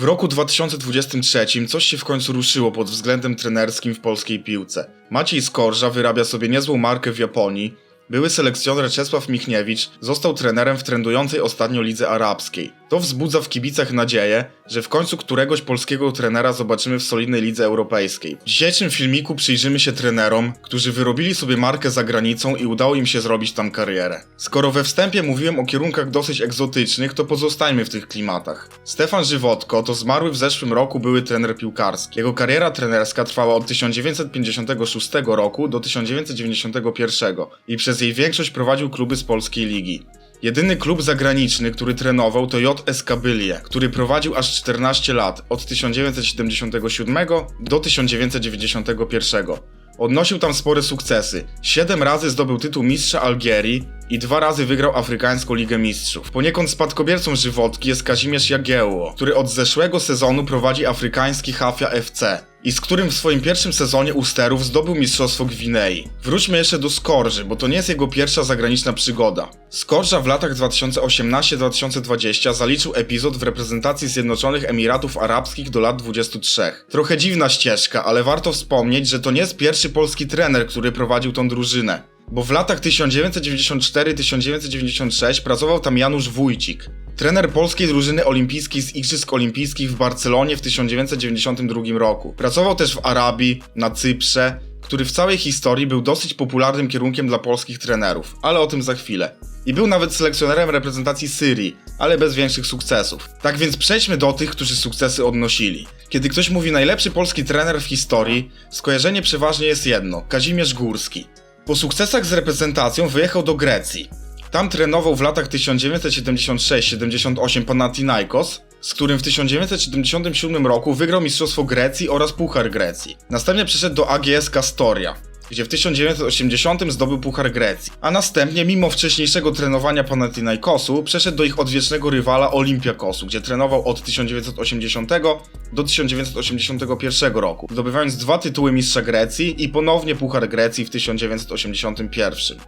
W roku 2023 coś się w końcu ruszyło pod względem trenerskim w polskiej piłce. Maciej Skorża wyrabia sobie niezłą markę w Japonii. Były selekcjoner Czesław Michniewicz został trenerem w trendującej ostatnio lidze arabskiej. To wzbudza w kibicach nadzieję, że w końcu któregoś polskiego trenera zobaczymy w solidnej lidze europejskiej. W dzisiejszym filmiku przyjrzymy się trenerom, którzy wyrobili sobie markę za granicą i udało im się zrobić tam karierę. Skoro we wstępie mówiłem o kierunkach dosyć egzotycznych, to pozostajmy w tych klimatach. Stefan Żywotko to zmarły w zeszłym roku były trener piłkarski. Jego kariera trenerska trwała od 1956 roku do 1991 i przez jej większość prowadził kluby z polskiej ligi. Jedyny klub zagraniczny, który trenował to JS Bylie, który prowadził aż 14 lat, od 1977 do 1991. Odnosił tam spore sukcesy. Siedem razy zdobył tytuł mistrza Algierii i dwa razy wygrał Afrykańską Ligę Mistrzów. Poniekąd spadkobiercą żywotki jest Kazimierz Jagiełło, który od zeszłego sezonu prowadzi afrykański Hafia FC i z którym w swoim pierwszym sezonie u sterów zdobył Mistrzostwo Gwinei. Wróćmy jeszcze do Skorży, bo to nie jest jego pierwsza zagraniczna przygoda. Skorża w latach 2018-2020 zaliczył epizod w reprezentacji Zjednoczonych Emiratów Arabskich do lat 23. Trochę dziwna ścieżka, ale warto wspomnieć, że to nie jest pierwszy polski trener, który prowadził tą drużynę. Bo w latach 1994-1996 pracował tam Janusz Wójcik, trener polskiej drużyny olimpijskiej z Igrzysk Olimpijskich w Barcelonie w 1992 roku. Pracował też w Arabii, na Cyprze, który w całej historii był dosyć popularnym kierunkiem dla polskich trenerów, ale o tym za chwilę. I był nawet selekcjonerem reprezentacji Syrii, ale bez większych sukcesów. Tak więc przejdźmy do tych, którzy sukcesy odnosili. Kiedy ktoś mówi najlepszy polski trener w historii, skojarzenie przeważnie jest jedno Kazimierz Górski. Po sukcesach z reprezentacją wyjechał do Grecji. Tam trenował w latach 1976-78 Panathinaikos, z którym w 1977 roku wygrał Mistrzostwo Grecji oraz Puchar Grecji. Następnie przeszedł do AGS Castoria, gdzie w 1980 zdobył Puchar Grecji, a następnie mimo wcześniejszego trenowania Panathinaikosu przeszedł do ich odwiecznego rywala Olympiakosu, gdzie trenował od 1980 do 1981 roku, zdobywając dwa tytuły mistrza Grecji i ponownie Puchar Grecji w 1981.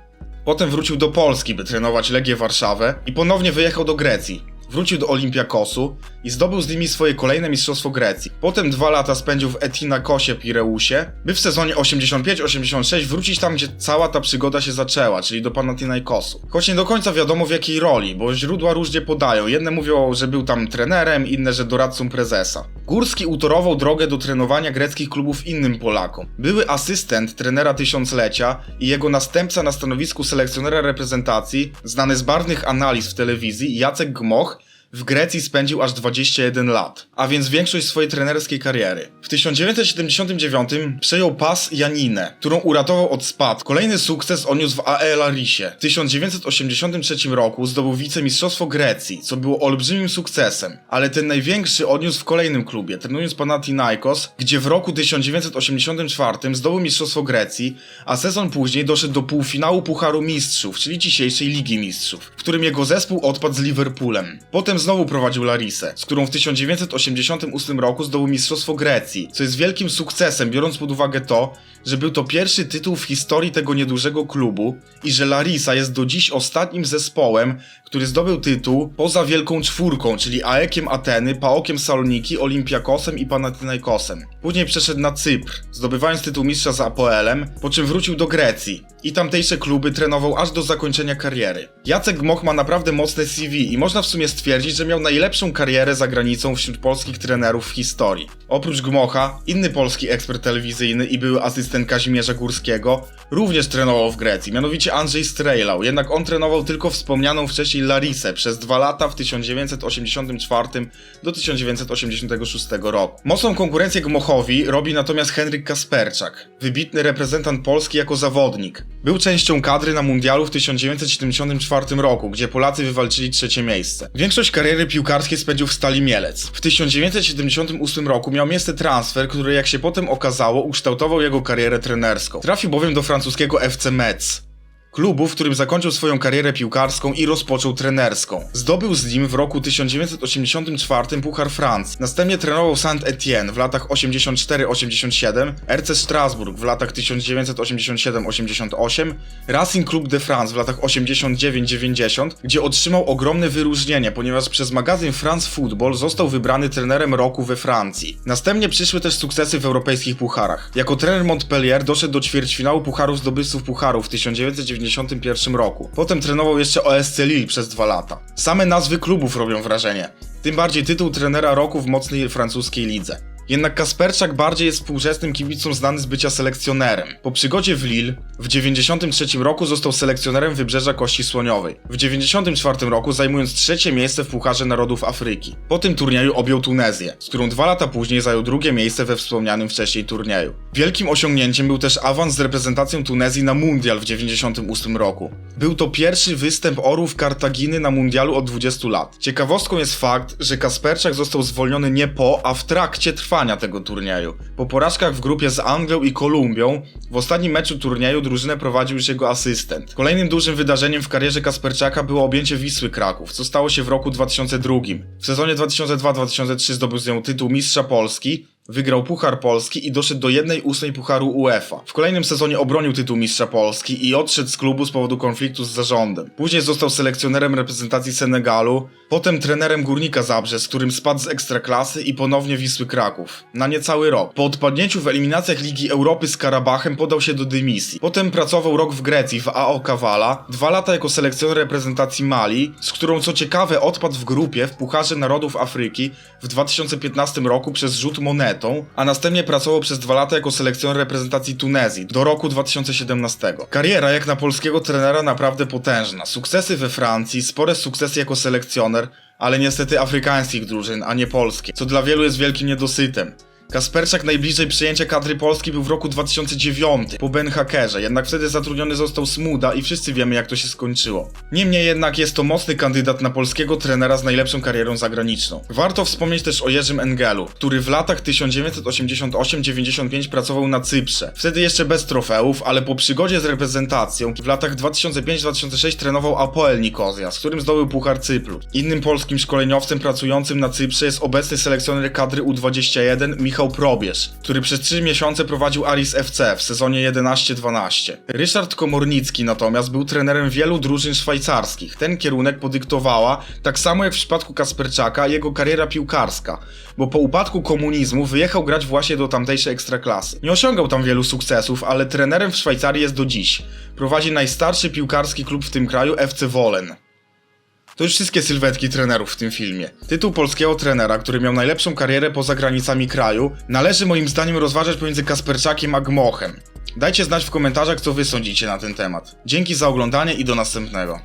Potem wrócił do Polski, by trenować Legię Warszawę i ponownie wyjechał do Grecji. Wrócił do Olimpiakosu i zdobył z nimi swoje kolejne mistrzostwo Grecji. Potem dwa lata spędził w Etinakosie Pireusie, by w sezonie 85-86 wrócić tam, gdzie cała ta przygoda się zaczęła, czyli do Panathinaikosu. Choć nie do końca wiadomo w jakiej roli, bo źródła różnie podają. Jedne mówią, że był tam trenerem, inne, że doradcą prezesa. Górski utorował drogę do trenowania greckich klubów innym Polakom. Były asystent trenera tysiąclecia i jego następca na stanowisku selekcjonera reprezentacji, znany z barwnych analiz w telewizji, Jacek Gmoch, w Grecji spędził aż 21 lat, a więc większość swojej trenerskiej kariery. W 1979 przejął pas Janinę, którą uratował od spad. Kolejny sukces odniósł w AE Larisie. W 1983 roku zdobył wicemistrzostwo Grecji, co było olbrzymim sukcesem, ale ten największy odniósł w kolejnym klubie, trenując Panathinaikos, gdzie w roku 1984 zdobył mistrzostwo Grecji, a sezon później doszedł do półfinału Pucharu Mistrzów, czyli dzisiejszej Ligi Mistrzów, w którym jego zespół odpadł z Liverpoolem. Potem znowu prowadził Larisę, z którą w 1988 roku zdobył Mistrzostwo Grecji, co jest wielkim sukcesem, biorąc pod uwagę to, że był to pierwszy tytuł w historii tego niedużego klubu i że Larisa jest do dziś ostatnim zespołem, który zdobył tytuł poza Wielką Czwórką, czyli Aekiem Ateny, Paokiem Saloniki, Olympiakosem i Panathinaikosem. Później przeszedł na Cypr, zdobywając tytuł mistrza z Apoelem, po czym wrócił do Grecji i tamtejsze kluby trenował aż do zakończenia kariery. Jacek Gmoch ma naprawdę mocne CV i można w sumie stwierdzić, że miał najlepszą karierę za granicą wśród polskich trenerów w historii. Oprócz Gmocha, inny polski ekspert telewizyjny i były asystent Kazimierza Górskiego również trenował w Grecji, mianowicie Andrzej Strejlał, jednak on trenował tylko wspomnianą wcześniej Larisę przez dwa lata w 1984 do 1986 roku. Mocną konkurencję Gmochowi robi natomiast Henryk Kasperczak, wybitny reprezentant Polski jako zawodnik. Był częścią kadry na mundialu w 1974 roku, gdzie Polacy wywalczyli trzecie miejsce. Większość kariery piłkarskiej spędził w Stali Mielec. W 1978 roku miał miejsce transfer, który jak się potem okazało ukształtował jego karierę trenerską. Trafił bowiem do francuskiego FC Metz. Klubu, w którym zakończył swoją karierę piłkarską i rozpoczął trenerską. Zdobył z nim w roku 1984 Puchar Francji. Następnie trenował Saint-Étienne w latach 84-87, RC Strasbourg w latach 1987-88, Racing Club de France w latach 89-90, gdzie otrzymał ogromne wyróżnienie, ponieważ przez magazyn France Football został wybrany trenerem roku we Francji. Następnie przyszły też sukcesy w europejskich pucharach. Jako trener Montpellier doszedł do ćwierćfinału Pucharów zdobywców Pucharów w 1991 roku. Potem trenował jeszcze OSC Lille przez dwa lata. Same nazwy klubów robią wrażenie. Tym bardziej tytuł trenera roku w mocnej francuskiej lidze. Jednak Kasperczak bardziej jest współczesnym kibicom znany z bycia selekcjonerem. Po przygodzie w Lille w 93 roku został selekcjonerem Wybrzeża Kości Słoniowej. W 94 roku zajmując trzecie miejsce w Pucharze Narodów Afryki. Po tym turnieju objął Tunezję, z którą dwa lata później zajął drugie miejsce we wspomnianym wcześniej turnieju. Wielkim osiągnięciem był też awans z reprezentacją Tunezji na Mundial w 98 roku. Był to pierwszy występ Orłów Kartaginy na Mundialu od 20 lat. Ciekawostką jest fakt, że Kasperczak został zwolniony nie po, a w trakcie trwania tego turnieju. Po porażkach w grupie z Anglią i Kolumbią, w ostatnim meczu turnieju drużynę prowadził już jego asystent. Kolejnym dużym wydarzeniem w karierze Kasperczaka było objęcie Wisły Kraków, co stało się w roku 2002. W sezonie 2002-2003 zdobył z nią tytuł Mistrza Polski, Wygrał Puchar Polski i doszedł do 1-8 Pucharu UEFA. W kolejnym sezonie obronił tytuł Mistrza Polski i odszedł z klubu z powodu konfliktu z zarządem. Później został selekcjonerem reprezentacji Senegalu, potem trenerem Górnika Zabrze, z którym spadł z Ekstraklasy i ponownie Wisły Kraków. Na niecały rok. Po odpadnięciu w eliminacjach Ligi Europy z Karabachem podał się do dymisji. Potem pracował rok w Grecji w AO Kavala, dwa lata jako selekcjoner reprezentacji Mali, z którą co ciekawe odpadł w grupie w Pucharze Narodów Afryki w 2015 roku przez rzut monetą, a następnie pracował przez dwa lata jako selekcjoner reprezentacji Tunezji do roku 2017. Kariera jak na polskiego trenera naprawdę potężna. Sukcesy we Francji, spore sukcesy jako selekcjoner, ale niestety afrykańskich drużyn, a nie polskie, co dla wielu jest wielkim niedosytem. Kasperczak najbliżej przyjęcia kadry Polski był w roku 2009 po Ben jednak wtedy zatrudniony został Smuda i wszyscy wiemy jak to się skończyło. Niemniej jednak jest to mocny kandydat na polskiego trenera z najlepszą karierą zagraniczną. Warto wspomnieć też o Jerzym Engelu, który w latach 1988-95 pracował na Cyprze. Wtedy jeszcze bez trofeów, ale po przygodzie z reprezentacją w latach 2005-2006 trenował Apoel Nikozja, z którym zdobył Puchar Cypru. Innym polskim szkoleniowcem pracującym na Cyprze jest obecny selekcjoner kadry U21 Michał Probierz, który przez 3 miesiące prowadził Aris FC w sezonie 11-12. Ryszard Komornicki natomiast był trenerem wielu drużyn szwajcarskich. Ten kierunek podyktowała, tak samo jak w przypadku Kasperczaka, jego kariera piłkarska, bo po upadku komunizmu wyjechał grać właśnie do tamtejszej ekstraklasy. Nie osiągał tam wielu sukcesów, ale trenerem w Szwajcarii jest do dziś. Prowadzi najstarszy piłkarski klub w tym kraju FC Wolen. To już wszystkie sylwetki trenerów w tym filmie. Tytuł polskiego trenera, który miał najlepszą karierę poza granicami kraju, należy moim zdaniem rozważać pomiędzy Kasperczakiem a Gmochem. Dajcie znać w komentarzach, co wy sądzicie na ten temat. Dzięki za oglądanie i do następnego.